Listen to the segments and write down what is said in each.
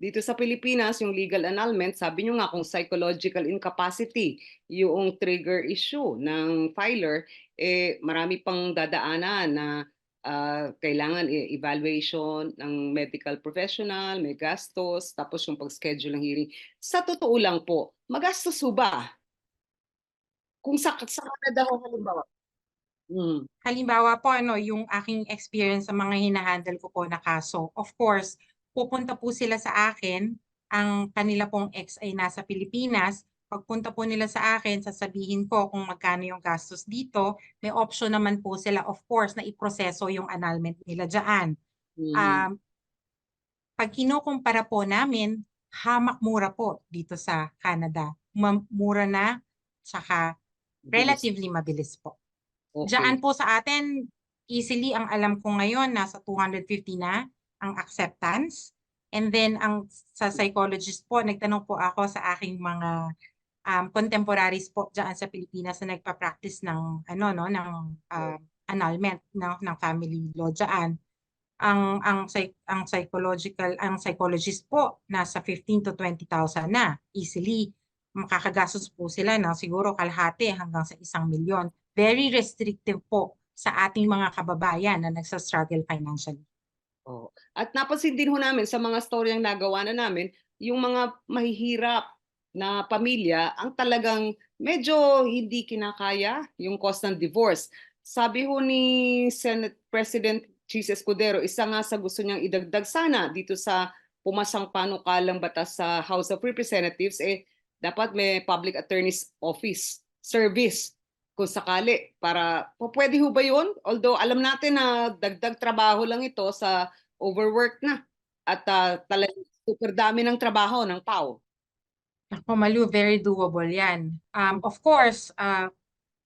dito sa Pilipinas, yung legal annulment, sabi nyo nga kung psychological incapacity yung trigger issue ng filer, eh marami pang dadaanan na ah, kailangan evaluation ng medical professional, may gastos, tapos yung pag-schedule ng hearing. Sa totoo lang po, magastos ho ba? Kung sa, sa Canada ho halimbawa. Hmm. Halimbawa po, ano, yung aking experience sa mga hinahandle ko po na kaso, of course, pupunta po sila sa akin, ang kanila pong ex ay nasa Pilipinas, pagpunta po nila sa akin, sasabihin ko kung magkano yung gastos dito, may option naman po sila, of course, na iproseso yung annulment nila dyan. Hmm. Um, pag kinukumpara po namin, hamak mura po dito sa Canada. Mura na, tsaka relatively mabilis po. Okay. Diyan po sa atin, easily ang alam ko ngayon, nasa 250 na ang acceptance. And then ang sa psychologist po, nagtanong po ako sa aking mga um, contemporaries po diyan sa Pilipinas na nagpa-practice ng ano no ng um, annulment ng ng family law diyan. Ang ang ang psychological ang psychologist po nasa 15 to 20,000 na easily makakagastos po sila ng siguro kalahati hanggang sa isang milyon very restrictive po sa ating mga kababayan na nagsa-struggle financially. Oo. At napansin din ho namin sa mga storyang nagawa na namin, yung mga mahihirap na pamilya ang talagang medyo hindi kinakaya yung cost ng divorce. Sabi ho ni Senate President Chis Escudero, isa nga sa gusto niyang idagdag sana dito sa pumasang panukalang batas sa House of Representatives, eh dapat may public attorney's office service kung sakali para po pwede ho ba yun? Although alam natin na dagdag trabaho lang ito sa overwork na at uh, talagang super dami ng trabaho ng PAO. Ako, Malu, very doable yan. Um, of course, uh,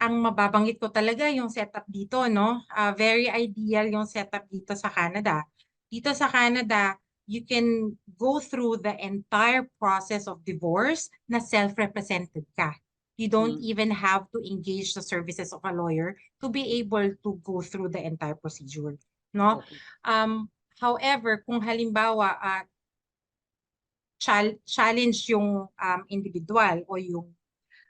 ang mababanggit ko talaga yung setup dito, no? Uh, very ideal yung setup dito sa Canada. Dito sa Canada, you can go through the entire process of divorce na self-represented ka. You don't Mm. even have to engage the services of a lawyer to be able to go through the entire procedure, no? Okay. Um, however, kung halimbawa uh, chal- challenge yung um, individual o yung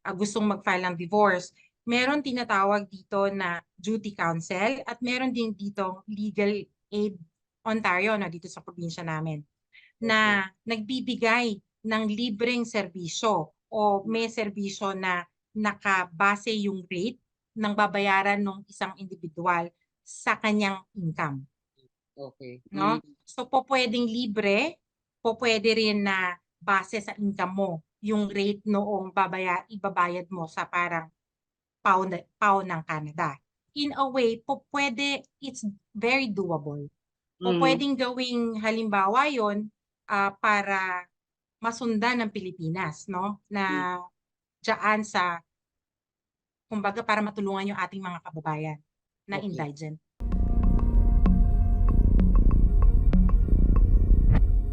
uh, gustong mag-file ng divorce, meron tinatawag dito na duty counsel at meron din dito legal aid Ontario na dito sa probinsya namin na nagbibigay ng libreng serbisyo o may serbisyo na nakabase yung rate ng babayaran ng isang individual sa kanyang income Okay. no? Mm. So po pwedeng libre, po pwede rin na base sa income mo yung rate noong babaya, ibabayad mo sa parang pound, pound ng Canada. In a way, po pwede, it's very doable. Po Mm. pwedeng gawing halimbawa yon ah, para masundan ng Pilipinas, no? Na dyan sa, kumbaga para matulungan yung ating mga kababayan na Okay. indigent.